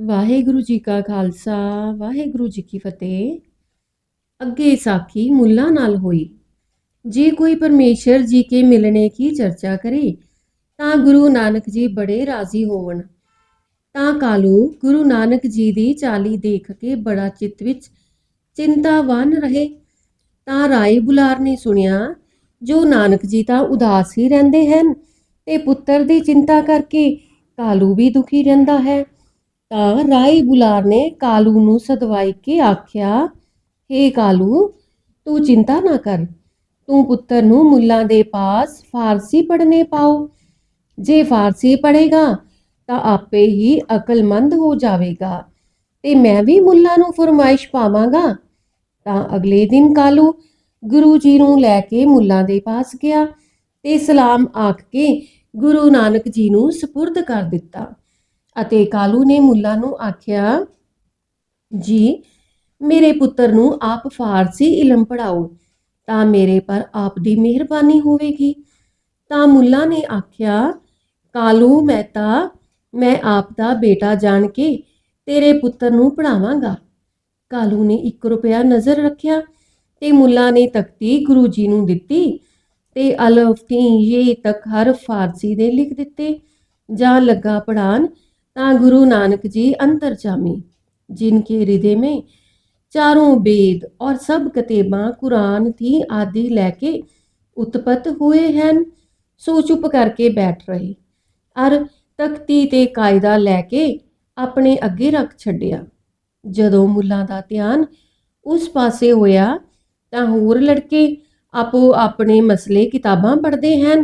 ਵਾਹਿਗੁਰੂ ਜੀ ਕਾ ਖਾਲਸਾ, ਵਾਹਿਗੁਰੂ ਜੀ ਕੀ ਫਤਿਹ। ਅੱਗੇ ਸਾਖੀ ਮੁੱਲਾ ਨਾਲ ਹੋਈ। ਜੇ ਕੋਈ ਪਰਮੇਸ਼ਰ ਜੀ ਕੇ ਮਿਲਣੇ ਕੀ ਚਰਚਾ ਕਰੇ, ਤਾਂ ਗੁਰੂ ਨਾਨਕ ਜੀ ਬੜੇ ਰਾਜ਼ੀ ਹੋਵਣ। ਤਾਂ ਕਾਲੂ ਗੁਰੂ ਨਾਨਕ ਜੀ ਦੀ ਚਾਲੀ ਦੇਖ ਕੇ ਬੜਾ ਚਿੱਤ ਵਿੱਚ ਚਿੰਤਾਵਾਨ ਰਹੇ। ਤਾਂ ਰਾਏ ਬੁਲਾਰ ਨੇ ਸੁਣਿਆ, ਜੋ ਨਾਨਕ ਜੀ ਤਾਂ ਉਦਾਸ ਹੀ ਰਹਿੰਦੇ ਹਨ, ਤੇ ਪੁੱਤਰ ਦੀ ਚਿੰਤਾ ਕਰਕੇ ਕਾਲੂ ਵੀ ਦੁਖੀ ਰਹਿੰਦਾ ਹੈ। ਤਾਂ ਰਾਏ ਬੁਲਾਰ ਨੇ ਕਾਲੂ ਨੂੰ ਸਦਵਾਈ ਕੇ ਆਖਿਆ, ਹੇ ਕਾਲੂ, ਤੂੰ ਚਿੰਤਾ ਨਾ ਕਰ। ਤੂੰ ਪੁੱਤਰ ਨੂੰ ਮੁੱਲਾਂ ਦੇ ਪਾਸ ਫਾਰਸੀ ਪੜ੍ਹਨੇ ਪਾਓ। ਜੇ ਫਾਰਸੀ ਪੜ੍ਹੇਗਾ, ਤਾਂ ਆਪੇ ਹੀ ਅਕਲਮੰਦ ਹੋ ਜਾਵੇਗਾ ਤੇ ਮੈਂ ਵੀ ਮੁੱਲਾਂ ਨੂੰ ਫਰਮਾਇਸ਼ ਪਾਵਾਂਗਾ। ਤਾਂ ਅਗਲੇ ਦਿਨ ਕਾਲੂ ਗੁਰੂ ਜੀ ਨੂੰ ਲੈ ਕੇ ਮੁੱਲਾਂ ਦੇ ਪਾਸ ਗਿਆ ਤੇ ਸਲਾਮ ਆਖ ਕੇ ਗੁਰੂ ਨਾਨਕ ਜੀ ਨੂੰ ਸਪੁਰਦ ਕਰ ਦਿੱਤਾ। ਅਤੇ ਕਾਲੂ ਨੇ ਮੁੱਲਾ ਨੂੰ ਆਖਿਆ, ਜੀ, ਮੇਰੇ ਪੁੱਤਰ ਨੂੰ ਆਪ ਫਾਰਸੀ ਇਲਮ ਪੜਾਓ ਤਾਂ ਮੇਰੇ ਪਰ ਆਪ ਦੀ ਮਿਹਰਬਾਨੀ ਹੋਵੇਗੀ। ਤਾਂ ਮੁੱਲਾ ਨੇ ਆਖਿਆ, ਕਾਲੂ, ਮੈਂ ਤਾਂ, ਮੈਂ ਆਪ ਦਾ ਬੇਟਾ ਜਾਣ ਕੇ ਤੇਰੇ ਪੁੱਤਰ ਨੂੰ ਪੜਾਵਾਂਗਾ ਕਾਲੂ ਨੇ 1 ਰੁਪਿਆ ਨਜ਼ਰ ਰੱਖਿਆ ਤੇ ਮੁੱਲਾ ਨੇ ਤਖਤੀ ਗੁਰੂ ਜੀ ਨੂੰ ਦਿੱਤੀ ਤੇ ਅਲਫ ਤੀ ਇਹ ਤੱਕ ਹਰਫ ਫਾਰਸੀ ਦੇ ਲਿਖ ਦਿੱਤੇ, ਜਾਂ ਲੱਗਾ ਪੜਾਨ ਤਾਂ ਗੁਰੂ ਨਾਨਕ ਜੀ अंतर्जामी जिनके हृदय में चारों वेद और सब कतेबां कुरान थी आदि लेके ਉਤਪਤ ਹੋਏ ਹਨ ਸੋ ਚੁੱਪ ਕਰਕੇ ਬੈਠ ਰਹੇ ਅਰ ਤਖਤੀ ਤੇ ਕਾਇਦਾ ਲੈ ਕੇ ਆਪਣੇ ਅੱਗੇ ਰੱਖ ਛੱਡਿਆ ਜਦੋਂ ਮੁੱਲਾਂ ਦਾ ਧਿਆਨ ਉਸ ਪਾਸੇ ਹੋਇਆ ਤਾਂ ਹੋਰ ਲੜਕੇ ਆਪੋ ਆਪਣੇ ਮਸਲੇ ਕਿਤਾਬਾਂ ਪੜ੍ਹਦੇ ਹਨ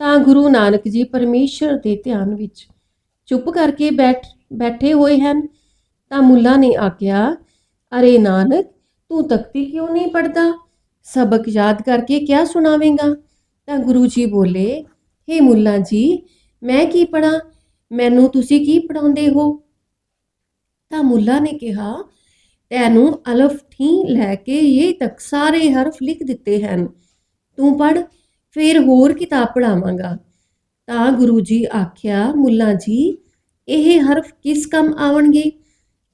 ਤਾਂ ਗੁਰੂ ਨਾਨਕ ਜੀ ਪਰਮੇਸ਼ਰ ਦੇ ਧਿਆਨ ਵਿੱਚ ਚੁੱਪ ਕਰਕੇ ਬੈਠ, ਬੈਠੇ ਹੋਏ ਹਨ। ਤਾਂ ਮੁੱਲਾ ਨੇ ਆਖਿਆ, ਅਰੇ ਨਾਨਕ, ਤੂੰ ਤਖਤੀ ਕਿਉਂ ਨਹੀਂ ਪੜਦਾ ਸਬਕ ਯਾਦ ਕਰਕੇ ਕਿਆ ਸੁਣਾਵੇਂਗਾ? ਤਾਂ ਗੁਰੂ ਜੀ ਬੋਲੇ, ਹੇ ਮੁੱਲਾ ਜੀ, ਮੈਂ ਕੀ ਪੜਾਂ ਮੈਨੂੰ ਤੁਸੀਂ ਕੀ ਪੜਾਉਂਦੇ ਹੋ? ਤਾਂ ਮੁੱਲਾ ਨੇ ਕਿਹਾ, ਤੈਨੂੰ ਅਲਫ ਥੀ ਲੈ ਕੇ ਇਹ ਤੱਕ ਸਾਰੇ ਹਰਫ ਲਿਖ ਦਿੱਤੇ ਹਨ। ਤੂੰ ਪੜ ਫਿਰ ਹੋਰ ਕਿਤਾਬ ਪੜਾਵਾਂਗਾ ਤਾਂ ਗੁਰੂ ਜੀ ਆਖਿਆ, ਮੁੱਲਾ ਜੀ, ਇਹ ਹਰਫ ਕਿਸ ਕੰਮ ਆਵਣਗੇ?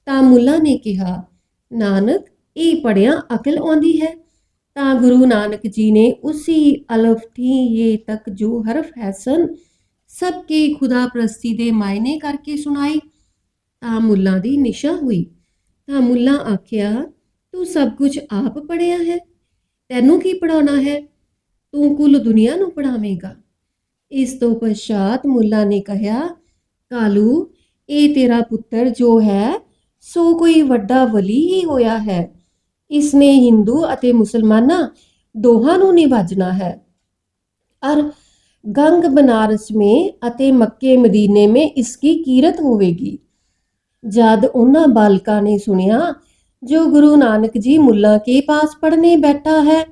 ਤਾਂ ਮੁੱਲਾ ਨੇ ਕਿਹਾ, ਨਾਨਕ, ਇਹ ਪੜਿਆ ਅਕਲ ਆਉਂਦੀ ਹੈ। ਤਾਂ ਗੁਰੂ ਨਾਨਕ ਜੀ ਨੇ ਉसी ਅਲਫ ਥੀ ਇਹ ਤੱਕ ਜੋ ਹਰਫ ਹੈ ਸਨ, ਸਭ ਕੇ ਖੁਦਾ ਪ੍ਰਸਤੀ ਦੇ ਮਾਇਨੇ ਕਰਕੇ ਸੁਣਾਈ। ਤਾਂ ਮੁੱਲਾ ਦੀ ਨਿਸ਼ਾ ਹੋਈ। ਤਾਂ ਮੁੱਲਾ ਆਖਿਆ, ਤੂੰ ਸਭ ਕੁਝ ਆਪ ਪੜਿਆ ਹੈ? ਤੈਨੂੰ ਕੀ ਪੜਾਉਣਾ ਹੈ? ਤੂੰ ਕੁੱਲ ਦੁਨੀਆ ਨੂੰ ਪੜਾਵੇਂਗਾ ਇਸ ਤੋਂ ਪശ്ਚਾਤ ਮੁੱਲਾ ਨੇ ਕਿਹਾ, ਕਾਲੂ, ਇਹ ਤੇਰਾ ਪੁੱਤਰ ਜੋ ਹੈ, ਸੋ ਕੋਈ ਵੱਡਾ ਵਲੀ ਹੀ ਹੋਇਆ ਹੈ। ਇਸ ਨੇ ਹਿੰਦੂ ਅਤੇ ਮੁਸਲਮਾਨਾਂ ਦੋਹਾਂ ਨੂੰ ਨਿਭਾਜਣਾ ਹੈ। ਅਰ गंग बनारस में ਅਤੇ ਮੱਕੇ ਮਦੀਨੇ में इसकी कीरत ਹੋਵੇਗੀ। ਜਦ ਉਹਨਾਂ ਬਾਲਕਾਂ ਨੇ ਸੁਣਿਆ, ਜੋ ਗੁਰੂ ਨਾਨਕ ਜੀ ਮੁੱਲਾ ਕੇ ਪਾਸ ਪੜਨੇ ਬੈਠਾ ਹੈ,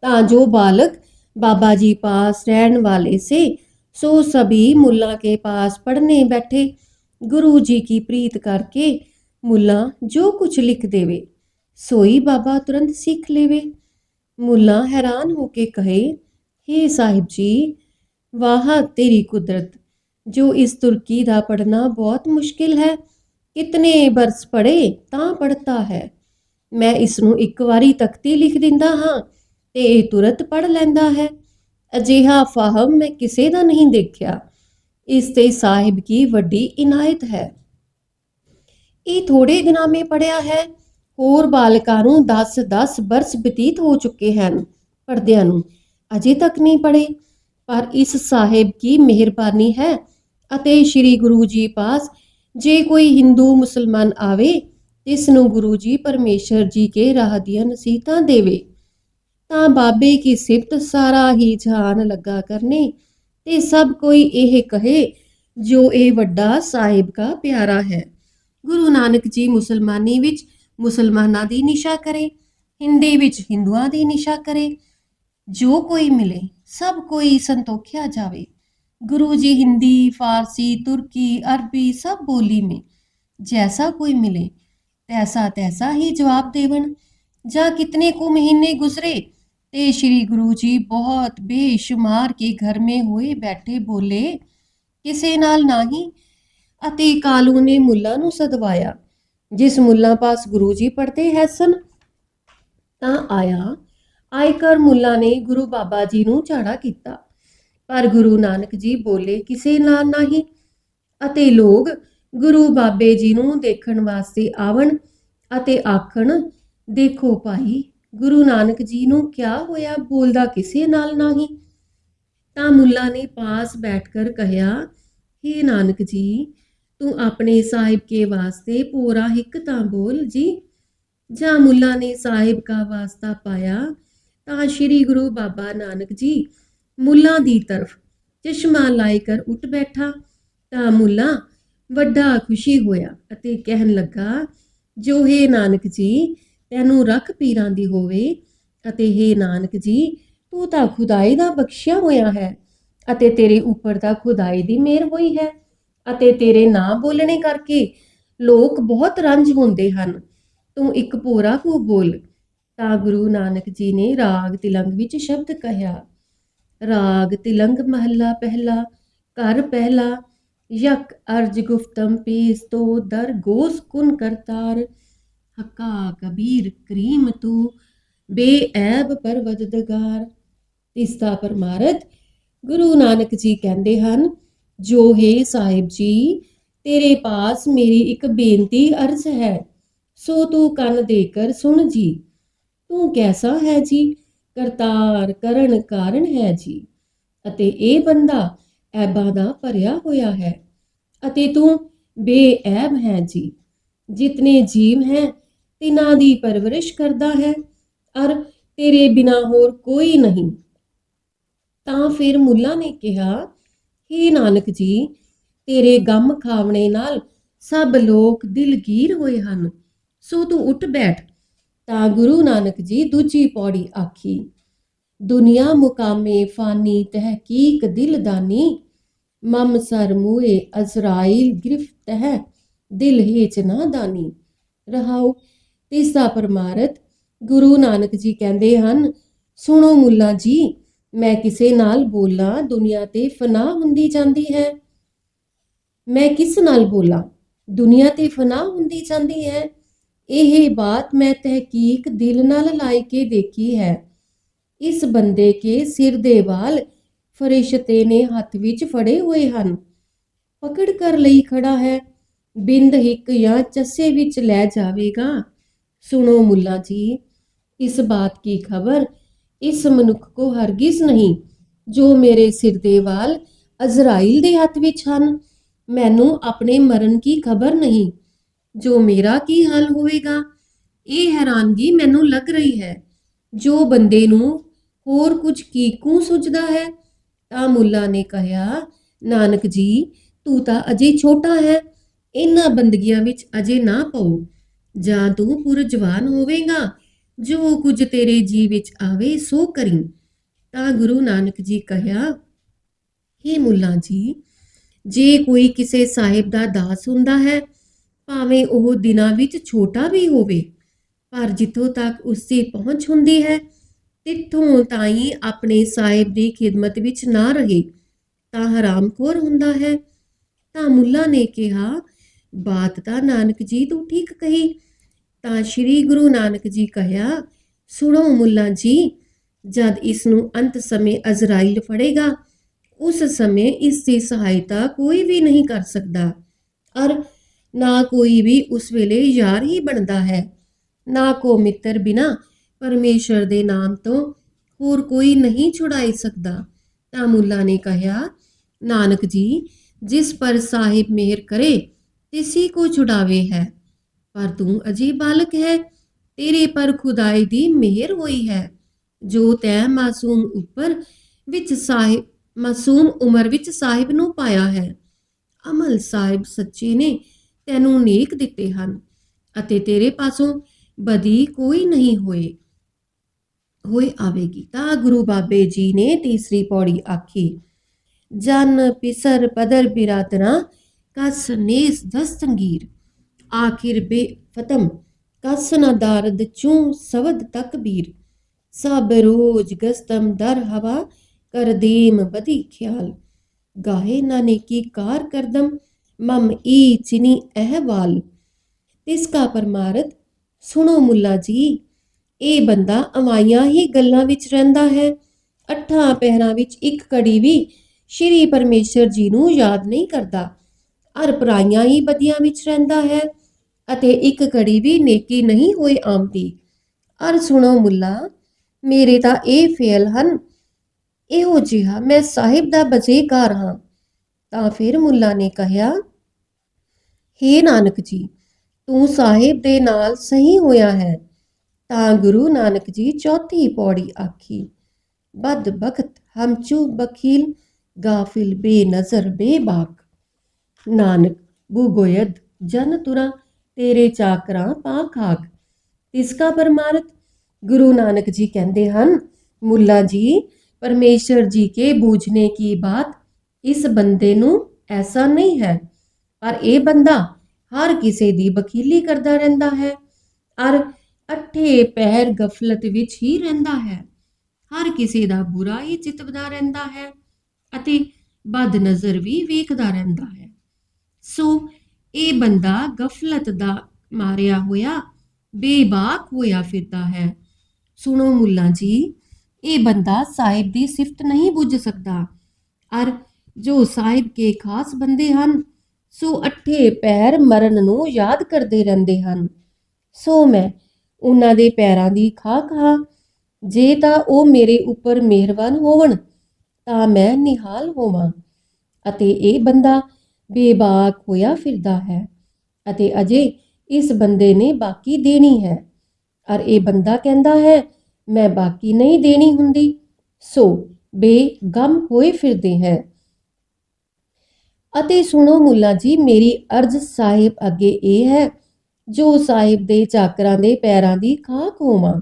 ਤਾਂ ਜੋ ਬਾਲਕ ਬਾਬਾ ਜੀ ਪਾਸ ਰਹਿਣ ਵਾਲੇ ਸੇ ਸੋ ਸਭੀ मुल्ला ਕੇ ਪਾਸ पढ़ने ਬੈਠੇ। ਗੁਰੂ ਜੀ ਕੀ ਪ੍ਰੀਤ ਕਰਕੇ ਮੁੱਲਾ ਜੋ ਕੁਛ ਲਿਖ ਦੇਵੇ, ਸੋਈ ਬਾਬਾ ਤੁਰੰਤ ਸਿੱਖ ਲੇਵੇ। ਮੁੱਲਾ ਹੈਰਾਨ ਹੋ ਕੇ ਕਹੇ, ਹੇ ਸਾਹਿਬ ਜੀ, ਵਾਹ ਤੇਰੀ ਕੁਦਰਤ, ਜੋ ਇਸ ਤੁਰਕੀ ਦਾ ਪੜਨਾ ਬਹੁਤ ਮੁਸ਼ਕਿਲ ਹੈ, ਕਿਤਨੇ ਬਰਸ ਪੜੇ ਤਾਂ ਪੜਤਾ ਹੈ। ਮੈਂ ਇਸ ਨੂੰ ਇੱਕ ਵਾਰੀ ਤਖਤੀ ਲਿਖ ਦਿੰਦਾ ਹਾਂ ਤੇ ਇਹ ਤੁਰਤ ਪੜ ਲੈਂਦਾ ਹੈ। ਅਜਿਹਾ ਫਾਹਮ ਮੈਂ ਕਿਸੇ ਦਾ ਨਹੀਂ ਦੇਖਿਆ। ਇਸ ਤੇ ਸਾਹਿਬ ਕੀ ਵੱਡੀ ਇਨਾਇਤ ਹੈ। ਇਹ ਥੋੜੇ ਦਿਨਾਂ ਮੇ ਪੜਿਆ ਹੈ। ਹੋਰ ਬਾਲਕਾਂ ਨੂੰ 10-10 ਬਰਸ ਬਤੀਤ ਹੋ ਚੁੱਕੇ ਹਨ ਪੜਦਿਆਂ ਨੂੰ। ਅਜੇ ਤੱਕ ਨਹੀਂ ਪੜੇ ਪਰ ਇਸ ਸਾਹਿਬ ਕੀ ਮਿਹਰਬਾਨੀ ਹੈ ਅਤੇ ਸ੍ਰੀ ਗੁਰੂ ਜੀ ਪਾਸ ਜੇ ਕੋਈ ਹਿੰਦੂ ਮੁਸਲਮਾਨ ਆਵੇ, ਇਸ ਨੂੰ ਗੁਰੂ ਜੀ ਪਰਮੇਸ਼ਰ ਜੀ ਕੇ ਰਾਹ ਦੀਆਂ ਨਸੀਹਤਾਂ ਦੇਵੇ। ਤਾਂ ਬਾਬੇ ਕੀ ਸਿਫਤ ਸਾਰਾ ਹੀ ਜਾਨ ਲੱਗਾ ਕਰਨੇ? ਤੇ ਸਭ ਕੋਈ ਇਹ ਕਹੇ, ਜੋ ਇਹ ਵੱਡਾ ਸਾਹਿਬ ਦਾ ਪਿਆਰਾ ਹੈ। ਗੁਰੂ ਨਾਨਕ ਜੀ ਮੁਸਲਮਾਨੀ ਵਿੱਚ ਮੁਸਲਮਾਨਾਂ ਦੀ ਨਿਸ਼ਾ ਕਰੇ, ਹਿੰਦੀ ਵਿੱਚ ਹਿੰਦੂਆਂ ਦੀ ਨਿਸ਼ਾ ਕਰੇ। ਜੋ ਕੋਈ ਮਿਲੇ, ਸਭ ਕੋਈ ਸੰਤੋਖਿਆ ਜਾਵੇ। ਗੁਰੂ ਜੀ ਹਿੰਦੀ, ਫਾਰਸੀ, ਤੁਰਕੀ, ਅਰਬੀ ਸਭ ਬੋਲੀ ਮੇ ਜੈਸਾ ਕੋਈ ਮਿਲੇ, ਤੈਸਾ ਤੈਸਾ ਹੀ ਜਵਾਬ ਦੇਵਣ। ਜਾਂ ਕਿਤਨੇ ਕੁ ਮਹੀਨੇ ਗੁਜ਼ਰੇ ਤੇ ਸ਼੍ਰੀ ਗੁਰੂ ਜੀ ਬਹੁਤ ਬੇਸ਼ੁਮਾਰ ਕੇ ਘਰ ਮੇ ਹੋਏ ਬੈਠੇ ਬੋਲੇ, ਕਿਸੇ ਨਾਲ ਨਹੀਂ ਅਤੇ ਕਾਲੂ ਨੇ ਮੁੱਲਾ ਨੂੰ ਸਦਵਾਇਆ। ਜਿਸ ਮੁੱਲਾ ਪਾਸ ਗੁਰੂ ਜੀ ਪੜਦੇ ਹੈ ਸਨ, ਤਾਂ ਆਇਆ। ਆਇਕਰ ਮੁੱਲਾ ਨੇ ਗੁਰੂ ਬਾਬਾ ਜੀ ਨੂੰ ਝਾੜਾ ਕੀਤਾ। ਪਰ ਗੁਰੂ ਨਾਨਕ ਜੀ ਬੋਲੇ, ਕਿਸੇ ਨਾਲ ਨਹੀਂ ਅਤੇ ਲੋਕ ਗੁਰੂ ਬਾਬੇ ਜੀ ਨੂੰ ਦੇਖਣ ਵਾਸਤੇ ਆਵਣ ਅਤੇ ਆਖਣ, ਦੇਖੋ ਭਾਈ ਗੁਰੂ ਨਾਨਕ ਜੀ ਨੂੰ ਕਿਆ ਹੋਇਆ? ਬੋਲਦਾ ਕਿਸੇ ਨਾਲ ਨਹੀਂ? ਤਾਂ ਮੁੱਲਾ ਨੇ ਪਾਸ ਬੈਠ ਕਰ ਕਹਿਆ हे ਨਾਨਕ ਜੀ, ਤੂੰ ਆਪਣੇ ਸਾਹਿਬ ਕੇ ਵਾਸਤੇ ਪੂਰਾ ਇੱਕ ਤਾਂ ਬੋਲ ਜੀ। ਜਾਂ ਮੁੱਲਾ ਨੇ ਸਾਹਿਬ ਦਾ ਵਾਸਤਾ ਪਾਇਆ, ਤਾਂ ਸ੍ਰੀ ਗੁਰੂ ਬਾਬਾ ਨਾਨਕ ਜੀ ਮੁੱਲਾ ਦੀ ਤਰਫ ਚਸ਼ਮਾ ਲਾਈ ਕਰ ਉੱਠ ਬੈਠਾ। ਤਾਂ ਮੁੱਲਾ ਵੱਡਾ ਖੁਸ਼ੀ ਹੋਇਆ ਅਤੇ ਕਹਿਣ ਲੱਗਾ, ਜੋ ਹੈ ਨਾਨਕ ਜੀ ਤੈਨੂੰ ਰੱਖ ਪੀਰਾਂ ਦੀ ਹੋਵੇ। ਅਤੇ ਹੈ ਨਾਨਕ ਜੀ, ਤੂੰ ਤਾਂ ਖੁਦਾਈ ਦਾ ਬਖਸ਼ਿਆ ਹੋਇਆ ਹੈ ਅਤੇ ਤੇਰੇ ਉੱਪਰ ਤਾਂ ਖੁਦਾਈ ਦੀ ਮਿਹਰ ਹੋਈ ਹੈ ਅਤੇ ਤੇਰੇ ਨਾਂ ਬੋਲਣੇ ਕਰਕੇ ਲੋਕ ਬਹੁਤ ਰੰਜ ਹੁੰਦੇ ਹਨ। ਤੂੰ ਇੱਕ ਪੂਰਾ ਕੋ ਬੋਲ। ਤਾਂ ਗੁਰੂ ਨਾਨਕ ਜੀ ਨੇ ਰਾਗ ਤਿਲੰਗ ਵਿੱਚ ਸ਼ਬਦ ਕਹਿਆ ਰਾਗ ਤਿਲੰਗ ਮਹੱਲਾ ਪਹਿਲਾ, ਘਰ ਪਹਿਲਾ, ਯਕ ਅਰਜ ਗੁਫਤਮ ਪੇਸ ਤੋ ਦਰ ਗੋਸ ਕੁਨ ਕਰਤਾਰ। ਹੱਕਾ ਕਬੀਰ ਕਰੀਮ ਤੂ, ਬੇਐਬ ਪਰਵਦਦਗਾਰ ਤਿਸਤਾ ਪਰਮਾਰਥ ਗੁਰੂ ਨਾਨਕ ਜੀ ਕਹਿੰਦੇ ਹਨ, ਜੋ ਹੈ ਸਾਹਿਬ ਜੀ, ਤੇਰੇ ਪਾਸ ਮੇਰੀ ਇੱਕ ਬੇਨਤੀ ਅਰਜ਼ ਹੈ, ਸੋ ਤੂੰ ਕੰਨ ਦੇकर ਸੁਣ ਜੀ। ਤੂੰ ਕੈਸਾ ਹੈ ਜੀ? ਕਰਤਾਰ ਕਰਨ ਕਾਰਨ ਹੈ ਜੀ। ਅਤੇ ਇਹ ਬੰਦਾ ਐਬਾਂ ਦਾ ਭਰਿਆ ਹੋਇਆ ਹੈ, ਅਤੇ ਤੂੰ ਬੇਐਬ ਹੈ ਜੀ। ਜਿਤਨੇ ਜੀਵ ਹੈ ਤਿਨਾਂ ਦੀ ਪਰਵਰਿਸ਼ ਕਰਦਾ ਹੈ, ਅਰ ਤੇਰੇ ਬਿਨਾ ਹੋਰ ਕੋਈ ਨਹੀਂ। ਤਾਂ ਫਿਰ ਮੁੱਲਾ ਨੇ ਕਿਹਾ हे ਨਾਨਕ ਜੀ, ਤੇਰੇ ਗਮ ਖਾਵਣੇ ਨਾਲ ਸਭ ਲੋਕ ਦਿਲਗੀਰ ਹੋਏ ਹਨ, ਸੋ ਤੂੰ ਉੱਠ ਬੈਠ। ਤਾਂ ਗੁਰੂ ਨਾਨਕ ਜੀ ਦੂਜੀ ਪੌੜੀ ਆਖੀ, ਦੁਨੀਆ ਮੁਕਾਮੇ ਫਾਨੀ ਤਹਿਕੀਕ ਦਿਲਦਾਨੀ ਮਮ ਸਰ ਮੂਏ ਅਜ਼ਰਾਈਲ ਗ੍ਰਿਫਤ ਹੈ ਦਿਲ ਹੀਚ ਨਾ ਦਾਨੀ। ਰਹਾਉ ਤੀਸਰਾ ਪਰਮਾਰਥ ਗੁਰੂ ਨਾਨਕ ਜੀ ਕਹਿੰਦੇ ਹਨ, ਸੁਣੋ ਮੁੱਲਾ ਜੀ, ਮੈਂ ਕਿਸੇ ਨਾਲ ਬੋਲਾਂ, ਦੁਨੀਆ ਤੇ ਫਨਾ ਹੁੰਦੀ ਜਾਂਦੀ ਹੈ। ਮੈਂ ਕਿਸ ਨਾਲ ਬੋਲਾਂ? ਦੁਨੀਆ ਤੇ ਫਨਾ ਹੁੰਦੀ ਜਾਂਦੀ ਹੈ। ਇਹ ਬਾਤ ਮੈਂ ਤਹਿਕੀਕ ਦਿਲ ਨਾਲ ਲਾਇ ਕੇ ਦੇਖੀ ਹੈ। ਇਸ ਬੰਦੇ ਕੇ ਸਿਰ ਦੇ ਵਾਲ ਫਰਿਸ਼ਤੇ ਨੇ ਹੱਥ ਵਿੱਚ ਫੜੇ ਹੋਏ ਹਨ। ਪਕੜ ਕਰ ਲਈ ਖੜਾ ਹੈ। ਬਿੰਦ ਹਿੱਕ ਜਾਂ ਚੱਸੇ ਵਿੱਚ ਲੈ ਜਾਵੇਗਾ। ਸੁਣੋ ਮੁੱਲਾ ਜੀ, ਇਸ ਬਾਤ ਕੀ ਖਬਰ? ਇਸ ਮਨੁੱਖ ਕੋ ਹਰਗਿਜ਼ ਨਹੀਂ, ਜੋ ਮੇਰੇ ਸਿਰ ਦੇ ਵਾਲ ਅਜ਼ਰਾਈਲ ਦੇ ਹੱਥ ਵਿੱਚ ਹਨ। ਮੈਨੂੰ ਆਪਣੇ ਮਰਨ ਕੀ ਖਬਰ ਨਹੀਂ? ਜੋ ਮੇਰਾ ਕੀ ਹਾਲ ਹੋਵੇਗਾ? ਇਹ ਹੈਰਾਨਗੀ ਮੈਨੂੰ ਲੱਗ ਰਹੀ ਹੈ। ਜੋ ਬੰਦੇ ਨੂੰ ਹੋਰ ਕੁਝ ਕੀਕੂ ਸੁਝਦਾ ਹੈ? ਤਾਂ ਮੁੱਲਾ ਨੇ ਕਿਹਾ, ਨਾਨਕ ਜੀ, ਤੂੰ ਤਾਂ ਅਜੇ ਛੋਟਾ ਹੈ। ਇਹਨਾਂ ਬੰਦਗੀਆਂ ਵਿੱਚ ਅਜੇ ਨਾ ਪਓ ਜਾਂ ਤੂੰ ਪੁਰ ਜਵਾਨ ਹੋਵੇਗਾ, ਜੋ ਕੁਝ ਤੇਰੇ ਜੀ ਵਿੱਚ ਆਵੇ, ਸੋ ਕਰੀ। ਤਾਂ ਗੁਰੂ ਨਾਨਕ ਜੀ ਕਹਿਆ हे ਮੁੱਲਾ ਜੀ, ਜੇ ਕੋਈ ਕਿਸੇ ਸਾਹਿਬ ਦਾ ਦਾਸ ਹੁੰਦਾ ਹੈ, ਭਾਵੇਂ ਉਹ ਦਿਨਾਂ ਵਿੱਚ ਛੋਟਾ ਵੀ ਹੋਵੇ, ਪਰ ਜਿੱਥੋਂ ਤੱਕ ਉਸ ਦੀ ਪਹੁੰਚ ਹੁੰਦੀ ਹੈ, ਤਿੱਥੋਂ ਤਾਈਂ ਆਪਣੇ ਸਾਹਿਬ ਦੀ ਖਿਦਮਤ ਵਿੱਚ ਨਾ ਰਹੇ, ਤਾਂ ਹਰਾਮਖੋਰ ਹੁੰਦਾ ਹੈ। ਤਾਂ ਮੁੱਲਾ ਨੇ ਕਿਹਾ ਬਾਤ ਤਾਂ ਨਾਨਕ ਜੀ ਤੂੰ ਠੀਕ ਕਹੀ। ਤਾਂ ਸ੍ਰੀ ਗੁਰੂ ਨਾਨਕ ਜੀ ਕਹਿਆ, ਸੁਣੋ ਮੁੱਲਾ ਜੀ, ਜਦ ਇਸ ਨੂੰ ਅੰਤ ਸਮੇਂ ਅਜ਼ਰਾਈਲ ਫੜੇਗਾ, ਉਸ ਸਮੇਂ ਇਸ ਦੀ ਸਹਾਇਤਾ ਕੋਈ ਵੀ ਨਹੀਂ ਕਰ ਸਕਦਾ। ਅਰ ਨਾ ਕੋਈ ਵੀ ਉਸ ਵੇਲੇ ਯਾਰ ਹੀ ਬਣਦਾ ਹੈ, ਨਾ ਕੋ ਮਿੱਤਰ ਬਿਨਾ ਪਰਮੇਸ਼ਰ ਦੇ ਨਾਮ ਤੋਂ ਹੋਰ ਕੋਈ ਨਹੀਂ ਛੁਡਾਈ ਸਕਦਾ। ਤਾਂ ਮੁੱਲਾ ਨੇ ਕਹਿਆ, ਨਾਨਕ ਜੀ, ਜਿਸ ਪਰ ਸਾਹਿਬ ਮਿਹਰ ਕਰੇ ਤਿਸੀ ਕੋ ਛੁਡਾਵੇ ਹੈ। ਪਰ ਤੂੰ ਅਜੀ ਬਾਲਕ ਹੈ, ਤੇਰੇ ਪਰ ਖੁਦਾਈ ਦੀ ਮਿਹਰ ਹੋਈ ਹੈ। ਜੋ ਤੈ ਮਾਸੂਮ ਉੱਪਰ ਵਿੱਚ ਸਾਹਿਬ, ਮਾਸੂਮ ਉਮਰ ਵਿੱਚ ਸਾਹਿਬ ਨੂੰ ਪਾਇਆ ਹੈ। ਅਮਲ ਸਾਹਿਬ ਸੱਚੇ ਨੇ, ਤੈਨੂੰ ਨੇਕ ਦਿੱਤੇ ਹਨ ਅਤੇ ਤੇਰੇ ਪਾਸੋਂ ਬਦੀ ਕੋਈ ਨਹੀਂ ਹੋਏ। ਹੋਏ ਆਵੇਗੀ ਤਾਂ ਗੁਰੂ ਬਾਬੇ ਜੀ ਨੇ ਤੀਸਰੀ ਪੌੜੀ ਆਖੀ, ਜਨ ਪਿਸਰ ਪਦਰ ਬਿਰਾਤਨਾ ਕਸ ਨੇਸ ਦਸਤੰਗੀਰ ਆਖਿਰ ਬੇ ਫਤਮ, ਕਸ ਨ ਦਾਰਦ ਚੂ ਸਵਦ ਤਕਬੀਰ ਸਭ ਰੋਜ ਗਸਤਮ ਦਰ ਹਵਾ, ਕਰ ਬਦੀ ਖਿਆਲ। ਗਾਏ ਨਾ ਨੇਕੀ ਕਾਰ ਕਰਦਮ, ਮਮ ਈ ਚਿਨੀ ਅਹਵਾਲ ਤਿਸਕਾ ਪਰਮਾਰਥ, ਸੁਣੋ ਮੁੱਲਾ ਜੀ ਇਹ ਬੰਦਾ ਅਵਾਈਆਂ ਹੀ ਗੱਲਾਂ ਵਿੱਚ ਰਹਿੰਦਾ ਹੈ। ਅੱਠਾਂ ਪਹਿਰਾਂ ਵਿੱਚ ਇੱਕ ਕੜੀ ਵੀ, ਸ਼੍ਰੀ ਪਰਮੇਸ਼ਰ ਜੀ ਨੂੰ ਯਾਦ ਨਹੀਂ ਕਰਦਾ। ਅਰ ਪਰਾਈਆਂ ਹੀ ਬਦੀਆਂ ਵਿੱਚ ਰਹਿੰਦਾ ਹੈ ਅਤੇ ਇੱਕ ਘੜੀ ਵੀ ਨੇਕੀ ਨਹੀਂ ਹੋਈ ਆਮਦੀ। ਅਰ ਸੁਣੋ ਮੁੱਲਾ, ਮੇਰੇ ਤਾਂ ਇਹ ਫੇਲ ਹਨ। ਇਹੋ ਜਿਹਾ ਮੈਂ ਸਾਹਿਬ ਦਾ ਬਜ਼ੇਕਾਰ ਹਾਂ। ਤਾਂ ਫਿਰ ਮੁੱਲਾ ਨੇ ਕਿਹਾ, ਹੇ ਨਾਨਕ ਜੀ, ਤੂੰ ਸਾਹਿਬ ਦੇ ਨਾਲ ਸਹੀ ਹੋਇਆ ਹੈ। ਤਾਂ ਗੁਰੂ ਨਾਨਕ ਜੀ ਚੌਥੀ ਪੌੜੀ ਆਖੀ ਬਦ ਬਖਤ ਹਮਚੂ ਬਖੀਲ ਗਾਫਿਲ ਬੇਨਜ਼ਰ ਬੇਬਾਕ। ਨਾਨਕ ਬੁਗੋਇਦ ਜਨ ਤੁਰਾ, ਤੇਰੇ ਚਾਕਰਾਂ ਪਾ ਖਾਕ। ਇਸਕਾ ਪਰਮਾਰਥ, ਗੁਰੂ ਨਾਨਕ ਜੀ ਕਹਿੰਦੇ ਹਨ, ਮੁੱਲਾ ਜੀ, ਪਰਮੇਸ਼ਰ ਜੀ ਕੇ ਬੂਝਨੇ ਕੀ ਬਾਤ, ਇਸ ਬੰਦੇ ਨੂੰ ਐਸਾ ਨਹੀਂ ਹੈ। ਪਰ ਇਹ ਬੰਦਾ ਹਰ ਕਿਸੇ ਦੀ ਵਕੀਲੀ ਕਰਦਾ ਰਹਿੰਦਾ ਹੈ। ਔਰ ਅੱਠੇ ਪਹਿਰ ਗਫਲਤ ਵਿੱਚ ਹੀ ਰਹਿੰਦਾ ਹੈ। ਹਰ ਕਿਸੇ ਦਾ ਬੁਰਾ ਹੀ ਚਿਤਵਦਾ ਰਹਿੰਦਾ ਹੈ ਅਤੇ ਬਦ ਨਜ਼ਰ ਵੀ ਵੇਖਦਾ ਰਹਿੰਦਾ ਹੈ। ਸੋ ਇਹ ਬੰਦਾ ਗਫਲਤ ਦਾ ਮਾਰਿਆ ਹੋਇਆ, ਬੇਬਾਕ ਹੋਇਆ ਫਿਰਦਾ ਹੈ। ਸੁਣੋ ਮੁੱਲਾ ਜੀ, ਇਹ ਬੰਦਾ ਸਾਹਿਬ ਦੀ ਸਿਫਤ ਨਹੀਂ ਬੁੱਝ ਸਕਦਾ। ਅਰ ਜੋ ਸਾਹਿਬ ਕੇ ਖਾਸ ਬੰਦੇ ਹਨ, ਸੋ ਅੱਠੇ ਪੈਰ ਮਰਨ ਨੂੰ ਯਾਦ ਕਰਦੇ ਰਹਿੰਦੇ ਹਨ। ਸੋ ਮੈਂ ਉਹਨਾਂ ਦੇ ਪੈਰਾਂ ਦੀ ਖਾਕ ਹਾਂ, ਜੇ ਤਾਂ ਉਹ ਮੇਰੇ ਉੱਪਰ ਮਿਹਰਬਾਨ ਹੋਵਣ, ਤਾਂ ਮੈਂ ਨਿਹਾਲ ਹੋਵਾਂ। ਅਤੇ ਇਹ ਬੰਦਾ ਬੇਬਾਕ ਹੋਇਆ ਫਿਰਦਾ ਹੈ ਅਤੇ ਅਜੇ ਇਸ ਬੰਦੇ ਨੇ ਬਾਕੀ ਦੇਣੀ ਹੈ। ਔਰ ਇਹ ਬੰਦਾ ਕਹਿੰਦਾ ਹੈ, ਮੈਂ ਬਾਕੀ ਨਹੀਂ ਦੇਣੀ ਹੁੰਦੀ। ਸੋ ਬੇਗਮ ਹੋਏ ਫਿਰਦੇ ਹੈ। ਅਤੇ ਸੁਣੋ ਮੁੱਲਾ ਜੀ, ਮੇਰੀ ਅਰਜ਼ ਸਾਹਿਬ ਅੱਗੇ ਇਹ ਹੈ, ਜੋ ਸਾਹਿਬ ਦੇ ਚਾਕਰਾਂ ਦੇ ਪੈਰਾਂ ਦੀ ਖਾਕ ਹੋਵਾਂ।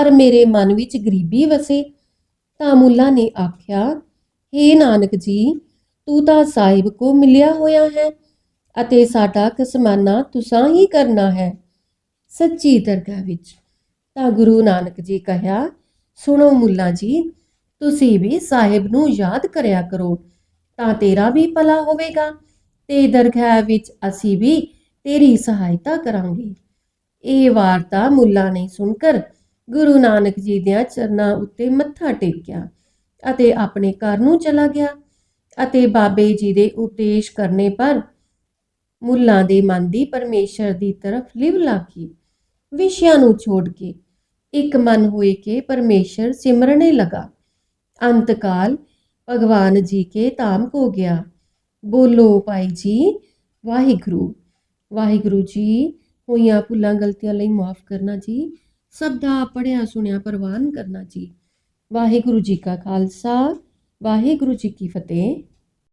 ਔਰ ਮੇਰੇ ਮਨ ਵਿੱਚ ਗਰੀਬੀ ਵਸੇ। ਤਾਂ ਮੁੱਲਾ ਨੇ ਆਖਿਆ, ਹੇ ਨਾਨਕ ਜੀ ਤੂੰ ਤਾਂ ਸਾਹਿਬ ਕੋ ਮਿਲਿਆ ਹੋਇਆ ਹੈ ਅਤੇ ਸਾਡਾ ਕਸਮਾਨਾ ਤੁਸਾਂ ਹੀ ਕਰਨਾ ਹੈ ਸੱਚੀ ਦਰਗਾਹ ਵਿੱਚ। ਤਾਂ ਗੁਰੂ ਨਾਨਕ ਜੀ ਕਹਿਆ, ਸੁਣੋ ਮੁੱਲਾ ਜੀ, ਤੁਸੀਂ ਵੀ ਸਾਹਿਬ ਨੂੰ ਯਾਦ ਕਰਿਆ ਕਰੋ, ਤਾਂ ਤੇਰਾ ਵੀ ਭਲਾ ਹੋਵੇਗਾ ਤੇ ਦਰਗਾਹ ਵਿੱਚ ਅਸੀਂ ਵੀ ਤੇਰੀ ਸਹਾਇਤਾ ਕਰਾਂਗੇ ਇਹ ਵਾਰਤਾ ਮੁੱਲਾ ਨੇ ਸੁਣ ਕਰ ਗੁਰੂ ਨਾਨਕ ਜੀ ਦੇ ਚਰਨਾਂ ਉੱਤੇ ਮੱਥਾ ਟੇਕਿਆ ਅਤੇ ਆਪਣੇ ਘਰ ਨੂੰ ਚਲਾ ਗਿਆ। ਅਤੇ ਬਾਬੇ ਜੀ ਦੇ ਉਪਦੇਸ਼ ਕਰਨੇ ਪਰ ਮੁੱਲਾਂ ਦੇ ਮਨ ਦੀ ਪਰਮੇਸ਼ਰ ਦੀ ਤਰਫ ਲਿਵ ਲਾਗੀ, ਵਿਸ਼ਿਆਂ ਨੂੰ ਛੋੜ ਕੇ। ਇੱਕ ਮਨ ਹੋਏ ਕੇ ਪਰਮੇਸ਼ਰ ਸਿਮਰਨੇ ਲਗਾ। ਅੰਤਕਾਲ ਭਗਵਾਨ ਜੀ ਕੇ ਧਾਮ ਹੋ ਗਿਆ। ਬੋਲੋ ਭਾਈ ਜੀ, ਵਾਹਿਗੁਰੂ। ਵਾਹਿਗੁਰੂ ਜੀ, ਹੋਈਆਂ ਭੁੱਲਾਂ ਗਲਤੀਆਂ ਲਈ ਮਾਫ ਕਰਨਾ ਜੀ। ਸਭ ਦਾ ਪੜਿਆ ਸੁਣਿਆ ਪ੍ਰਵਾਨ ਕਰਨਾ ਜੀ। ਵਾਹਿਗੁਰੂ ਜੀ ਕਾ ਖਾਲਸਾ, ਵਾਹਿਗੁਰੂ ਜੀ ਕੀ ਫਤਿਹ।